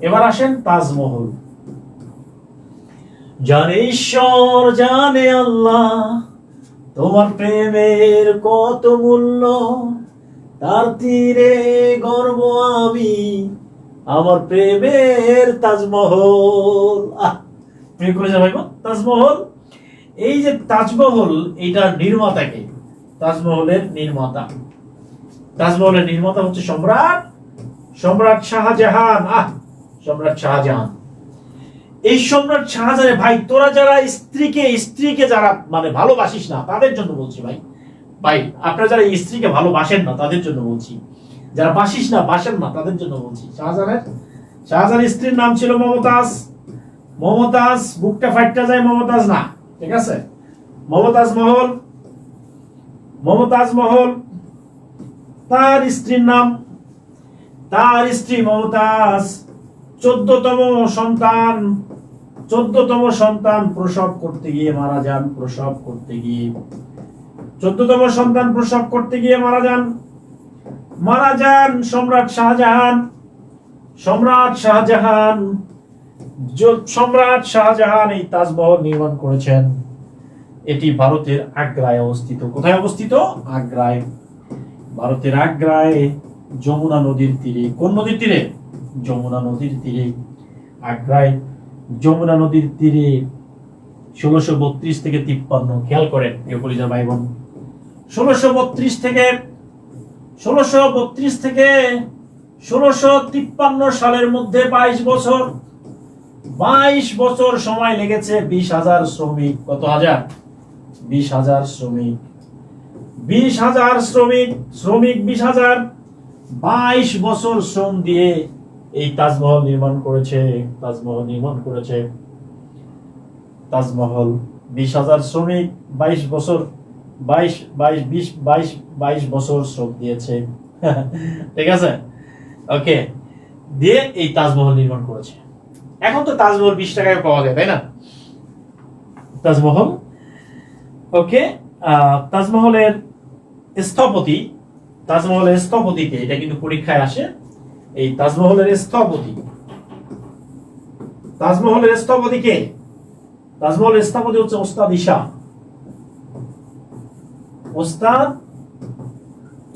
এবার আসেন তাজমহল। জানে ঈশ্বর জানে আল্লাহ, তোমার প্রেমের কত মূল্য, তার তীরে গর্ব আমি, আমার প্রেমের তাজমহল। ভাই তাজমহল, এই যে তাজমহল এইটার নির্মাতাকে তাজমহলের নির্মাতা। তাজমহলের নির্মাতা হচ্ছে সম্রাট সম্রাট শাহজাহান। আহ সম্রাট শাহজাহান। এই সম্রাট শাহজাহান ভাই, তোরা যারা স্ত্রীকে স্ত্রীকে যারা মানে ভালোবাসিস না, তাদের জন্য বলছি ভাই। ভাই, আপনারা যারা স্ত্রীকে ভালোবাসেন না, তাদের জন্য বলছি। যারা বাসিস না, বাসেন না, তাদের জন্য বলছি। শাহজাহানের? শাহজাহানের স্ত্রীর নাম ছিল মমতাজ। মমতাজ, বুকটা ফাইটটা যায় মমতাজ না, ঠিক আছে? মমতাজ মহল। মমতাজ মহল, তার স্ত্রীর নাম, তার স্ত্রী মমতাজ। চোদ্দতম সন্তান চোদ্দতম সন্তান প্রসব করতে গিয়ে মারা যান, প্রসব করতে গিয়ে। চোদ্দতম সন্তান প্রসব করতে গিয়ে মারা যান। মারা যান সম্রাট শাহজাহান। সম্রাট শাহজাহান সম্রাট শাহজাহান এই তাজমহল নির্মাণ করেছেন। এটি ভারতের আগ্রায় অবস্থিত। কোথায় অবস্থিত? আগ্রায়। ভারতের আগ্রায় যমুনা নদীর তীরে। কোন নদীর তীরে? যমুনা নদীর তীরে, আগ্রায় যমুনা নদীর তীরে ষোলোশো বত্রিশ থেকে তিপ্পান্ন, খেয়াল করেন প্রিয় পরিবার ভাই বোন ষোলোশো বত্রিশ থেকে, ষোলোশো বত্রিশ থেকে ষোলোশো তিপ্পান্ন সালের মধ্যে বাইশ বছর বাইশ বছর সময় লেগেছে বিশ হাজার শ্রমিক। কত হাজার? বিশ হাজার শ্রমিক। বিশ হাজার শ্রমিক শ্রমিক বিশ হাজার, বাইশ বছর শ্রম দিয়ে এই তাজমহল নির্মাণ করেছে, তাজমহল নির্মাণ করেছে তাজমহল। বিশ হাজার শ্রমিক বাইশ বছর, বাইশ বাইশ, বিশ, বাইশ বাইশ বছর শ্রম দিয়েছে। ঠিক আছে? ওকে। দিয়ে এই তাজমহল নির্মাণ করেছে। এখন তো তাজমহল বিশ টাকায় পাওয়া যায়, তাই না? তাজমহল? ওকে তাজমহলের স্থপতি, তাজমহলের স্থপতিকে, এটা কিন্তু পরীক্ষায় আসে এই তাজমহলের স্থপতি। তাজমহলের স্থপতি কে? তাজমহলের স্থপতি হচ্ছে ওস্তাদ ঈশা। ওস্তাদ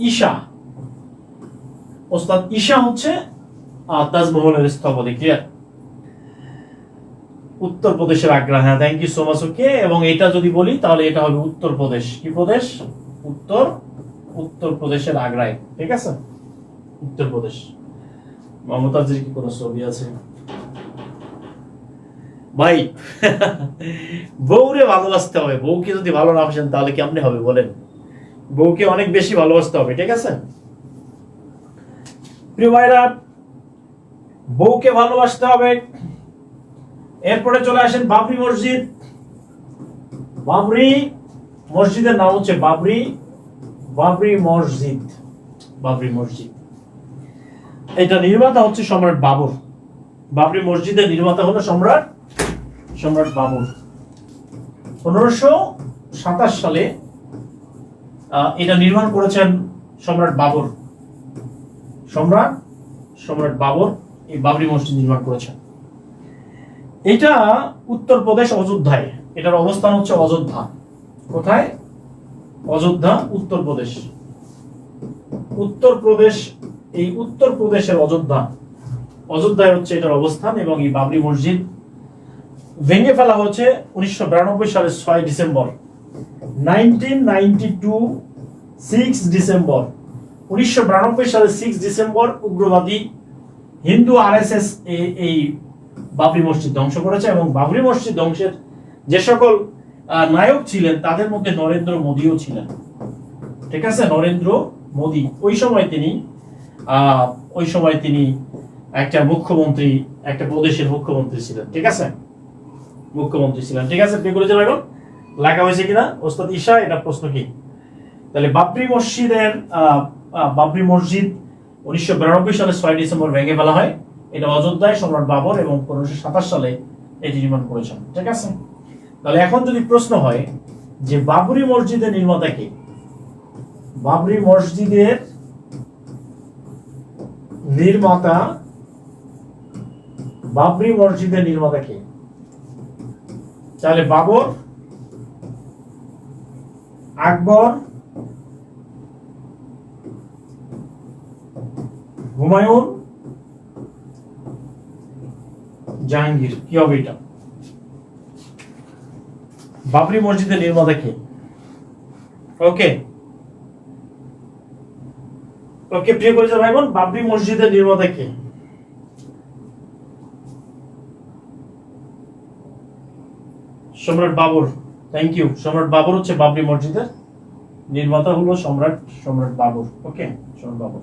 ঈশা। ওস্তাদ ঈশা হচ্ছে তাজমহলের স্থপতি ক্লিয়ার উত্তরপ্রদেশের আগ্রা হ্যাঁ thank you so much okay এবং এটা যদি বলি, তাহলে এটা হবে উত্তরপ্রদেশ। কি প্রদেশ? উত্তর, উত্তরপ্রদেশের আগ্রায়, ঠিক আছে? উত্তরপ্রদেশ। মমতাজের কি কোনো ছবি আছে? ভাই, বউরে ভালোবাসতে হবে। বউকে যদি ভালো না বাসেন, তাহলে কেমনে হবে বলেন? বউকে অনেক বেশি ভালোবাসতে হবে, ঠিক আছে? প্রিয় বউকে ভালোবাসতে হবে। এরপরে চলে আসেন বাবরি মসজিদ। বাবরি মসজিদের নাম হচ্ছে বাবরি বাবরি মসজিদ। বাবরি মসজিদ। এটা নির্মাতা হচ্ছে সম্রাট বাবর। বাবরি মসজিদের নির্মাতা হলো সম্রাট সম্রাট বাবর। পনেরোশো সাতাশ সালে এটা নির্মাণ করেছেন সম্রাট বাবর। সম্রাট সম্রাট বাবর এই বাবরি মসজিদ নির্মাণ করেছেন। এটা উত্তরপ্রদেশ অযোধ্যায়। এটার অবস্থান হচ্ছে অযোধ্যা। কোথায়? অযোধ্যা উত্তরপ্রদেশ উত্তরপ্রদেশ এই উত্তরপ্রদেশের অযোধ্যা। অযোধ্যায় হচ্ছে এটার অবস্থান এবং এই বাবরি মসজিদ ভেঙে ফেলা হয়েছে উনিশশো সালের ছয় ডিসেম্বর। ডিসেম্বর। উনিশশো বিরানব্বই সালের সিক্স ডিসেম্বর উগ্রবাদী হিন্দু আরএসএস এই বাবরি মসজিদ ধ্বংস করেছে এবং বাবরি মসজিদ ধ্বংসের যে সকল নায়ক ছিলেন, তাদের মধ্যে নরেন্দ্র মোদীও ছিলেন। ঠিক আছে? নরেন্দ্র মোদী। ওই সময় তিনি ওই সময় তিনি একটা মুখ্যমন্ত্রী, একটা প্রদেশের মুখ্যমন্ত্রী ছিলেন, ঠিক আছে? মুখ্যমন্ত্রী ছিলেন, ঠিক আছে? এখন লেখা হয়েছে কিনা? ওস্তাদ ঈশা, এটা প্রশ্ন কি? তাহলে বাবরি মসজিদের বাবরি মসজিদ উনিশশো বিরানব্বই সালে ছয় ডিসেম্বর ভেঙে ফেলা হয়। এটা অযোধ্যায় সম্রাট বাবর এবং পনেরোশো সাতাশ সালে এটি নির্মাণ করেছেন, ঠিক আছে? তাহলে এখন যদি প্রশ্ন হয় যে বাবরি মসজিদের নির্মাতা কে? বাবরি মসজিদের নির্মাতা বাবরি মসজিদের নির্মাতা কে? তাহলে বাবর, আকবর, হুমায়ুন, জাহাঙ্গীর, কি হবে এটা? বাবরি মসজিদের নির্মাতা কে? ওকে ওকে প্রিয় পরিচয় ভাই বোন বাবরি মসজিদের নির্মাতা কে? সম্রাট বাবর থ্যাংক ইউ সম্রাট বাবর হচ্ছে বাবরি মসজিদের নির্মাতা হলো সম্রাট সম্রাট বাবর ওকে সম্রাট বাবর।